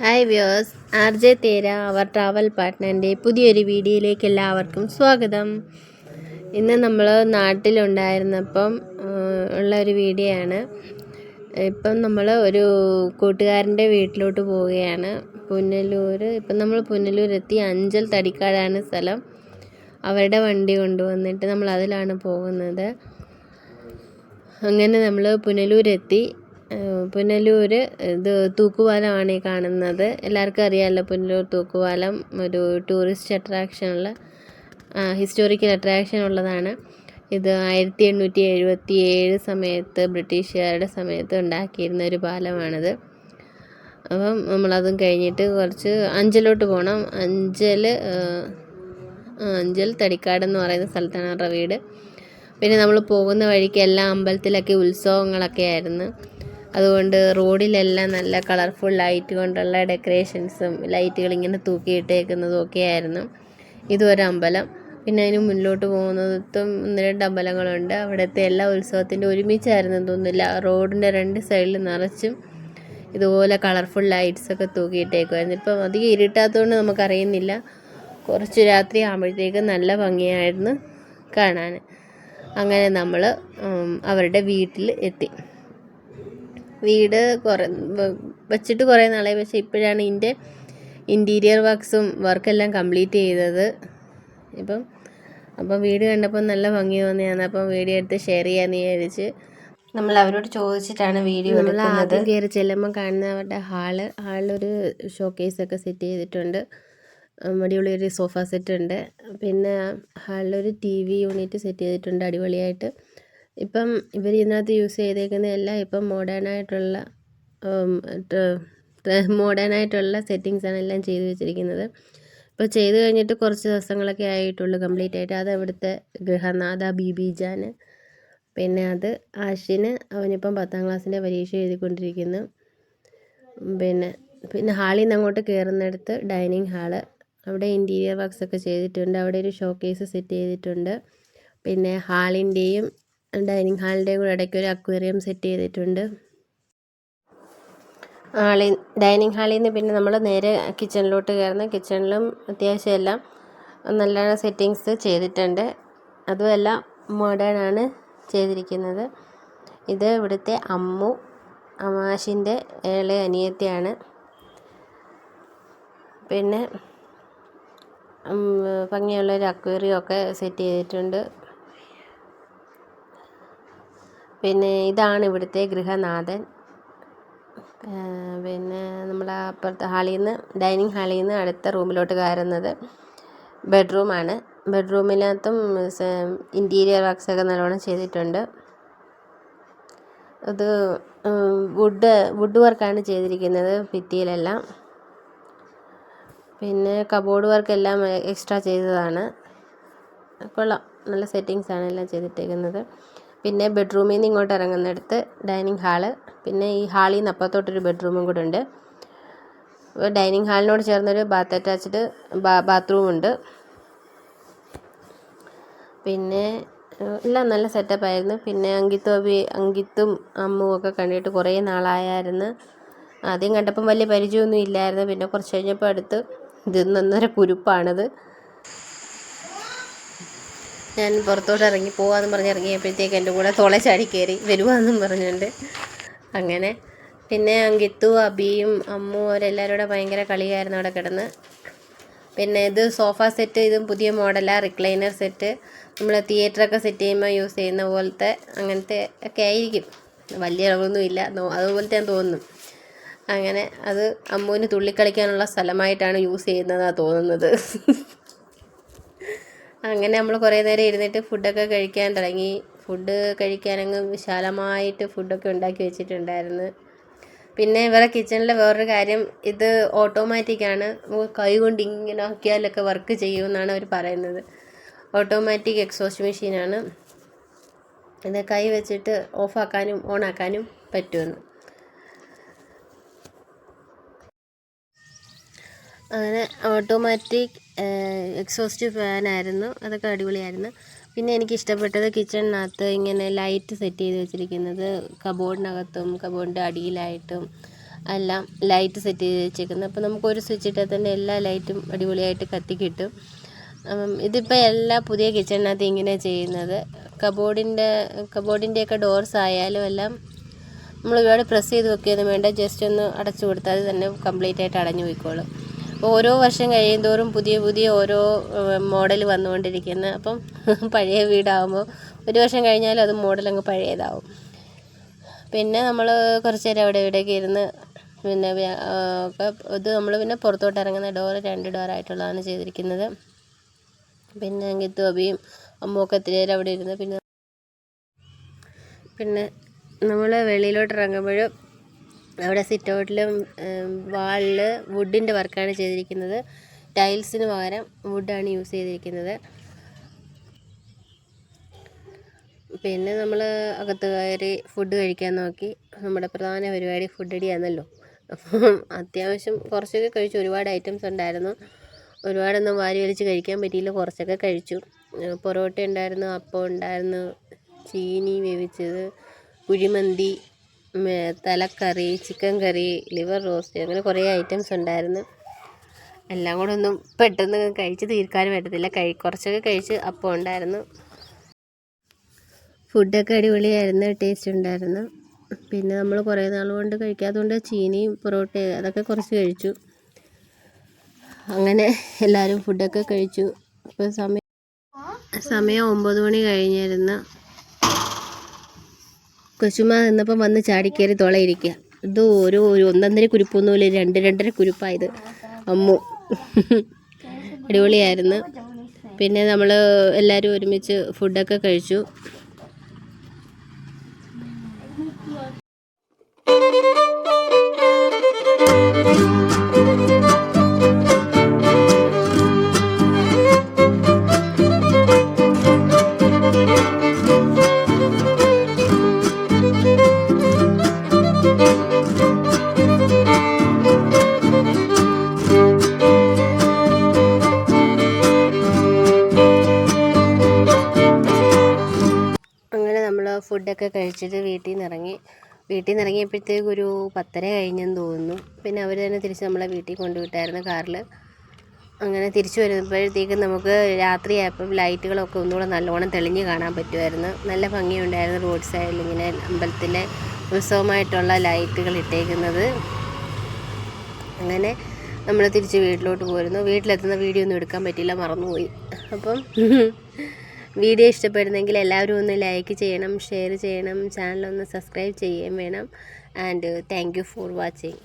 Hi views R J തേര അവർ travel പാർട്ട്ണറിന്റെ പുതിയൊരു വീഡിയോയിലേക്ക് എല്ലാവർക്കും സ്വാഗതം. ഇന്ന് നമ്മൾ നാട്ടിലുണ്ടായിരുന്നപ്പം ഉള്ള ഒരു വീഡിയോ ആണ് ഇപ്പം നമ്മൾ ഒരു കൂട്ടുകാരന്റെ വീട്ടിലോട്ട് പോവുകയാണ്. പുനലൂർ ഇപ്പം നമ്മൾ പുനലൂരെത്തി അഞ്ചൽ തടിക്കാടാണ് സ്ഥലം. അവരുടെ വണ്ടി കൊണ്ടുവന്നിട്ട് നമ്മൾ അതിലാണ് പോകുന്നത്. അങ്ങനെ നമ്മൾ പുനലൂരെത്തി. പുനലൂർ ഇത് തൂക്കുപാലമാണ് ഈ കാണുന്നത്. എല്ലാവർക്കും അറിയാമല്ലോ പുനലൂർ തൂക്കുപാലം ഒരു ടൂറിസ്റ്റ് അട്രാക്ഷനുള്ള ഹിസ്റ്റോറിക്കൽ അട്രാക്ഷൻ ഉള്ളതാണ്. ഇത് ആയിരത്തി എണ്ണൂറ്റി എഴുപത്തി ഏഴ് സമയത്ത് ബ്രിട്ടീഷുകാരുടെ സമയത്ത് ഉണ്ടാക്കിയിരുന്ന ഒരു പാലമാണിത്. അപ്പം നമ്മളതും കഴിഞ്ഞിട്ട് കുറച്ച് അഞ്ചലോട്ട് പോകണം അഞ്ചൽ അഞ്ചൽ തടിക്കാട് എന്ന് പറയുന്ന സ്ഥലത്താണ് അവരുടെ വീട്. പിന്നെ നമ്മൾ പോകുന്ന വഴിക്ക് എല്ലാ അമ്പലത്തിലൊക്കെ ഉത്സവങ്ങളൊക്കെ ആയിരുന്നു അതുകൊണ്ട് റോഡിലെല്ലാം നല്ല കളർഫുൾ ലൈറ്റ് കൊണ്ടുള്ള ഡെക്കറേഷൻസും ലൈറ്റുകൾ ഇങ്ങനെ തൂക്കിയിട്ടേക്കുന്നതും ഒക്കെ ആയിരുന്നു. ഇതൊരമ്പലം പിന്നെ അതിന് മുന്നോട്ട് പോകുന്നതും ഒന്ന് രണ്ട് അമ്പലങ്ങളുണ്ട്. അവിടുത്തെ എല്ലാ ഉത്സവത്തിന്റെ ഒരുമിച്ചായിരുന്നു തോന്നുന്നില്ല. റോഡിന്റെ രണ്ട് സൈഡിൽ നിറച്ചും ഇതുപോലെ കളർഫുൾ ലൈറ്റ്സ് ഒക്കെ തൂക്കിയിട്ടേക്കുമായിരുന്നു ഇപ്പം അധികം ഇരുട്ടാത്തതുകൊണ്ട് നമുക്കറിയുന്നില്ല. കുറച്ച് രാത്രി ആകുമ്പോഴത്തേക്ക് നല്ല ഭംഗിയായിരുന്നു കാണാൻ. അങ്ങനെ നമ്മൾ അവരുടെ വീട്ടിൽ എത്തി. വീട് കുറേ വെച്ചിട്ട് കുറേ നാളായി. പക്ഷേ ഇപ്പോഴാണ് ഇതിന്റെ ഇന്റീരിയർ വർക്ക്സും വർക്കെല്ലാം കംപ്ലീറ്റ് ചെയ്തത്. ഇപ്പം അപ്പം വീട് കണ്ടപ്പോൾ നല്ല ഭംഗി തോന്നിയാണ് അപ്പം വീഡിയോ എടുത്ത് ഷെയർ ചെയ്യാമെന്ന് വിചാരിച്ച് നമ്മൾ അവരോട് ചോദിച്ചിട്ടാണ് വീഡിയോ നമ്മൾ ആദ്യം കയറി ചെല്ലുമ്പോൾ കാണുന്ന അവരുടെ ഹാൾ ഹാളിലൊരു ഷോക്കേസ് ഒക്കെ സെറ്റ് ചെയ്തിട്ടുണ്ട്. അടിപൊളി ഒരു സോഫ സെറ്റ് ഉണ്ട്. പിന്നെ ഹാളിലൊരു ടി വി യൂണിറ്റ് സെറ്റ് ചെയ്തിട്ടുണ്ട് അടിപൊളിയായിട്ട്. ഇപ്പം ഇവർ ഇതിനകത്ത് യൂസ് ചെയ്തേക്കുന്ന എല്ലാം ഇപ്പം മോഡേൺ ആയിട്ടുള്ള മോഡേൺ ആയിട്ടുള്ള സെറ്റിങ്സാണ് എല്ലാം ചെയ്ത് വെച്ചിരിക്കുന്നത്. ഇപ്പോൾ ചെയ്ത് കഴിഞ്ഞിട്ട് കുറച്ച് ദിവസങ്ങളൊക്കെ ആയിട്ടുള്ളൂ കംപ്ലീറ്റ് ആയിട്ട്. അത് അവിടുത്തെ ഗൃഹനാഥ ബി ജാന്. പിന്നെ അത് ആഷിന് അവനിപ്പം പത്താം ക്ലാസ്സിന്റെ പരീക്ഷ എഴുതിക്കൊണ്ടിരിക്കുന്നു. പിന്നെ പിന്നെ ഹാളിൽ നിന്ന് അങ്ങോട്ട് കയറുന്നിടത്ത് ഡൈനിങ് ഹാൾ. അവിടെ ഇന്റീരിയർ വർക്ക്സ് ഒക്കെ ചെയ്തിട്ടുണ്ട്. അവിടെ ഒരു ഷോക്കേസ് സെറ്റ് ചെയ്തിട്ടുണ്ട്. പിന്നെ ഹാളിന്റെയും ഡൈനിങ് ഹാളിന്റെയും കൂടെ ഇടയ്ക്ക് ഒരു അക്വേറിയം സെറ്റ് ചെയ്തിട്ടുണ്ട്. ഹാളിൽ ഡൈനിങ് ഹാളിൽ നിന്ന് പിന്നെ നമ്മൾ നേരെ കിച്ചണിലോട്ട് കയറുന്ന. കിച്ചണിലും അത്യാവശ്യം എല്ലാം നല്ല സെറ്റിങ്സ് ചെയ്തിട്ടുണ്ട്. അതും എല്ലാം മോഡേൺ ആണ് ചെയ്തിരിക്കുന്നത്. ഇത് ഇവിടുത്തെ അമ്മു അമാഷിന്റെ ഏള അനിയത്തിയാണ്. പിന്നെ ഭംഗിയുള്ളൊരു അക്വേറിയൊക്കെ സെറ്റ് ചെയ്തിട്ടുണ്ട്. പിന്നെ ഇതാണ് ഇവിടുത്തെ ഗൃഹനാഥൻ. പിന്നെ നമ്മൾ അപ്പുറത്തെ ഹാളിൽ നിന്ന് ഡൈനിങ് ഹാളിൽ നിന്ന് അടുത്ത റൂമിലോട്ട് കയറുന്നത് ബെഡ്റൂമാണ്. ബെഡ്റൂമിനകത്തും ഇന്റീരിയർ വർക്ക്സ് ഒക്കെ നല്ലോണം ചെയ്തിട്ടുണ്ട്. അത് വുഡ് വുഡ് വർക്കാണ് ചെയ്തിരിക്കുന്നത് ഭിത്തിയിലെല്ലാം. പിന്നെ കബോർഡ് വർക്ക് എല്ലാം എക്സ്ട്രാ ചെയ്തതാണ്. കൊള്ളാം. നല്ല സെറ്റിങ്സാണ് എല്ലാം ചെയ്തിട്ടേക്കുന്നത്. പിന്നെ ബെഡ്റൂമിൽ നിന്ന് ഇങ്ങോട്ട് ഇറങ്ങുന്നിടത്ത് ഡൈനിങ് ഹാൾ. പിന്നെ ഈ ഹാളിൽ നിന്ന് അപ്പുറത്തോട്ടൊരു ബെഡ്റൂമും കൂടെ ഉണ്ട് ഡൈനിങ് ഹാളിനോട് ചേർന്നൊരു ബാത്ത് അറ്റാച്ച്ഡ് ബാത്റൂം ഉണ്ട് പിന്നെ എല്ലാം നല്ല സെറ്റപ്പ് ആയിരുന്നു പിന്നെ അങ്കിത്തും അഭി അങ്കിത്തും അമ്മുവും ഒക്കെ കണ്ടിട്ട് കുറേ നാളായായിരുന്നു. ആദ്യം കണ്ടപ്പം വലിയ പരിചയമൊന്നും ഇല്ലായിരുന്നു. പിന്നെ കുറച്ച് കഴിഞ്ഞപ്പോൾ അടുത്ത് ഇത് നന്നൊരു കുരുപ്പാണിത്. ഞാൻ പുറത്തോട്ട് ഇറങ്ങി പോവാന്ന് പറഞ്ഞ് ഇറങ്ങിയപ്പോഴത്തേക്ക് എന്റെ കൂടെ തോളെ ചാടി കയറി വരുവാന്നും പറഞ്ഞുകൊണ്ട് അങ്ങനെ. പിന്നെ അങ്കിത്തു അബിയും അമ്മു അവരെല്ലാവരും കൂടെ ഭയങ്കര കളിയായിരുന്നു അവിടെ കിടന്ന്. പിന്നെ ഇത് സോഫ സെറ്റ് ഇതും പുതിയ മോഡലാണ് റിക്ലൈനർ സെറ്റ്. നമ്മൾ തിയേറ്ററൊക്കെ സെറ്റ് ചെയ്യുമ്പോൾ യൂസ് ചെയ്യുന്ന പോലത്തെ അങ്ങനത്തെ ഒക്കെ ആയിരിക്കും. വലിയ ഇളവൊന്നുമില്ല അതുപോലത്തെ ഞാൻ തോന്നുന്നു അങ്ങനെ അത് അമ്മുവിന് തുള്ളിക്കളിക്കാനുള്ള സ്ഥലമായിട്ടാണ് യൂസ് ചെയ്യുന്നതാണ് തോന്നുന്നത്. അങ്ങനെ നമ്മൾ കുറേ നേരം ഇരുന്നിട്ട് ഫുഡൊക്കെ കഴിക്കാൻ തുടങ്ങി. ഫുഡ് കഴിക്കാനങ്ങ് വിശാലമായിട്ട് ഫുഡൊക്കെ ഉണ്ടാക്കി വെച്ചിട്ടുണ്ടായിരുന്നു. പിന്നെ ഇവരുടെ കിച്ചണിലെ വേറൊരു കാര്യം ഇത് ഓട്ടോമാറ്റിക്കാണ് കൈ കൊണ്ട് ഇങ്ങനെ ആക്കിയാലൊക്കെ വർക്ക് ചെയ്യുമെന്നാണ് അവർ പറയുന്നത്. ഓട്ടോമാറ്റിക് എക്സോസ്റ്റ് മെഷീനാണ് ഇത് കൈ വെച്ചിട്ട് ഓഫാക്കാനും ഓണാക്കാനും പറ്റുമെന്ന്. അങ്ങനെ ഓട്ടോമാറ്റിക് എക്സോസ്റ്റ് ഫാനായിരുന്നു അതൊക്കെ അടിപൊളിയായിരുന്നു. പിന്നെ എനിക്ക് ഇഷ്ടപ്പെട്ടത് കിച്ചണിനകത്ത് ഇങ്ങനെ ലൈറ്റ് സെറ്റ് ചെയ്ത് വെച്ചിരിക്കുന്നത് കബോർഡിനകത്തും കബോർഡിന്റെ അടിയിലായിട്ടും എല്ലാം ലൈറ്റ് സെറ്റ് ചെയ്ത് വെച്ചേക്കുന്നത്. അപ്പോൾ നമുക്ക് ഒരു സ്വിച്ച് ഇട്ടാൽ തന്നെ എല്ലാ ലൈറ്റും അടിപൊളിയായിട്ട് കത്തിക്കിട്ടും. ഇതിപ്പോൾ എല്ലാ പുതിയ കിച്ചണിനകത്ത് ഇങ്ങനെ ചെയ്യുന്നത്. കബോർഡിന്റെ കബോർഡിന്റെയൊക്കെ ഡോർസ് ആയാലും എല്ലാം നമ്മൾ ഒരുപാട് പ്രസ് ചെയ്ത് വെക്കുകയൊന്നും വേണ്ട. ജസ്റ്റ് ഒന്ന് അടച്ചു കൊടുത്താൽ തന്നെ കംപ്ലീറ്റ് ആയിട്ട് അടഞ്ഞു പോയിക്കോളും. ഓരോ വർഷം കഴിയുന്തോറും പുതിയ പുതിയ ഓരോ മോഡൽ വന്നുകൊണ്ടിരിക്കുന്നത് അപ്പം പഴയ വീടാകുമ്പോൾ ഒരു വർഷം കഴിഞ്ഞാൽ അത് മോഡൽ അങ്ങ് പഴയതാവും. പിന്നെ നമ്മൾ കുറച്ച് നേരം അവിടെ ഇവിടെയൊക്കെ ഇരുന്ന് പിന്നെ ഒക്കെ ഇത് നമ്മൾ പിന്നെ പുറത്തോട്ട് ഇറങ്ങുന്ന ഡോർ രണ്ട് ഡോറായിട്ടുള്ളതാണ് ചെയ്തിരിക്കുന്നത്. പിന്നെ ഗിത്തോബിയും അമ്മൊക്കെ ഒത്തിരി നേരം അവിടെ ഇരുന്ന് പിന്നെ പിന്നെ നമ്മൾ വെളിയിലോട്ട് ഇറങ്ങുമ്പോൾ അവിടെ സിറ്റൗട്ടിലും വാളിൽ വുഡിന്റെ വർക്കാണ് ചെയ്തിരിക്കുന്നത്. ടൈൽസിന് പകരം വുഡാണ് യൂസ് ചെയ്തിരിക്കുന്നത്. പിന്നെ നമ്മൾ അകത്ത് കയറി ഫുഡ് കഴിക്കാൻ നോക്കി. നമ്മുടെ പ്രധാന പരിപാടി ഫുഡ് അടിയാണല്ലോ. അപ്പം അത്യാവശ്യം കുറച്ചൊക്കെ കഴിച്ചു. ഒരുപാട് ഐറ്റംസ് ഉണ്ടായിരുന്നു. ഒരുപാടൊന്നും വാരി വലിച്ച് കഴിക്കാൻ പറ്റിയില്ല. കുറച്ചൊക്കെ കഴിച്ചു. പൊറോട്ട ഉണ്ടായിരുന്നു അപ്പം ഉണ്ടായിരുന്നു ചീനി വേവിച്ചത് കുഴിമന്തി തലക്കറി ചിക്കൻ കറി ലിവർ റോസ്റ്റ് അങ്ങനെ കുറേ ഐറ്റംസ് ഉണ്ടായിരുന്നു. എല്ലാം കൂടെ ഒന്നും പെട്ടെന്ന് കഴിച്ച് തീർക്കാനും പറ്റത്തില്ല. കഴി കുറച്ചൊക്കെ കഴിച്ച് അപ്പം ഉണ്ടായിരുന്നു. ഫുഡൊക്കെ അടിപൊളിയായിരുന്നു ടേസ്റ്റ് ഉണ്ടായിരുന്നു. പിന്നെ നമ്മൾ കുറേ നാൾ കൊണ്ട് കഴിക്കാത്തതുകൊണ്ട് ചീനിയും പൊറോട്ടയും അതൊക്കെ കുറച്ച് കഴിച്ചു. അങ്ങനെ എല്ലാവരും ഫുഡൊക്കെ കഴിച്ചു. ഇപ്പോൾ സമയം സമയം ഒമ്പത് മണി കഴിഞ്ഞിരുന്നു. കൊച്ചുമ്മ എന്നപ്പം വന്ന് ചാടിക്കയറി തുളയിരിക്കുക ഇത് ഓരോ ഒരു ഒന്നൊന്നര കുരുപ്പൊന്നുമില്ല രണ്ട് രണ്ടര കുരുപ്പായത് അമ്മു. അടിപൊളിയായിരുന്നു. പിന്നെ നമ്മൾ എല്ലാവരും ഒരുമിച്ച് ഫുഡൊക്കെ കഴിച്ചു. Thank നമ്മൾ ഫുഡൊക്കെ കഴിച്ചിട്ട് വീട്ടിൽ നിന്ന് ഇറങ്ങി വീട്ടിൽ നിന്ന് ഇറങ്ങിയപ്പോഴത്തേക്ക് ഒരു പത്തര കഴിഞ്ഞെന്ന് തോന്നുന്നു. പിന്നെ അവർ തന്നെ തിരിച്ച് നമ്മളെ വീട്ടിൽ കൊണ്ടുവിട്ടായിരുന്നു കാറിൽ അങ്ങനെ തിരിച്ചു വരുമ്പോഴത്തേക്കും നമുക്ക് രാത്രിയായപ്പം ലൈറ്റുകളൊക്കെ ഒന്നുകൂടെ നല്ലോണം തെളിഞ്ഞ് കാണാൻ പറ്റുമായിരുന്നു. നല്ല ഭംഗിയുണ്ടായിരുന്നു റോഡ് സൈഡിൽ ഇങ്ങനെ അമ്പലത്തിലെ ഉത്സവമായിട്ടുള്ള ലൈറ്റുകൾ ഇട്ടേക്കുന്നത്. അങ്ങനെ നമ്മൾ തിരിച്ച് വീട്ടിലോട്ട് പോരുന്നു. വീട്ടിലെത്തുന്ന വീഡിയോ ഒന്നും എടുക്കാൻ പറ്റിയില്ല മറന്നുപോയി. അപ്പം വീഡിയോ ഇഷ്ടപ്പെടുന്നെങ്കിൽ എല്ലാവരും ഒന്ന് ലൈക്ക് ചെയ്യണം ഷെയർ ചെയ്യണം ചാനലൊന്ന് സബ്സ്ക്രൈബ് ചെയ്യുകയും വേണം ആൻഡ് താങ്ക് ഫോർ വാച്ചിങ്.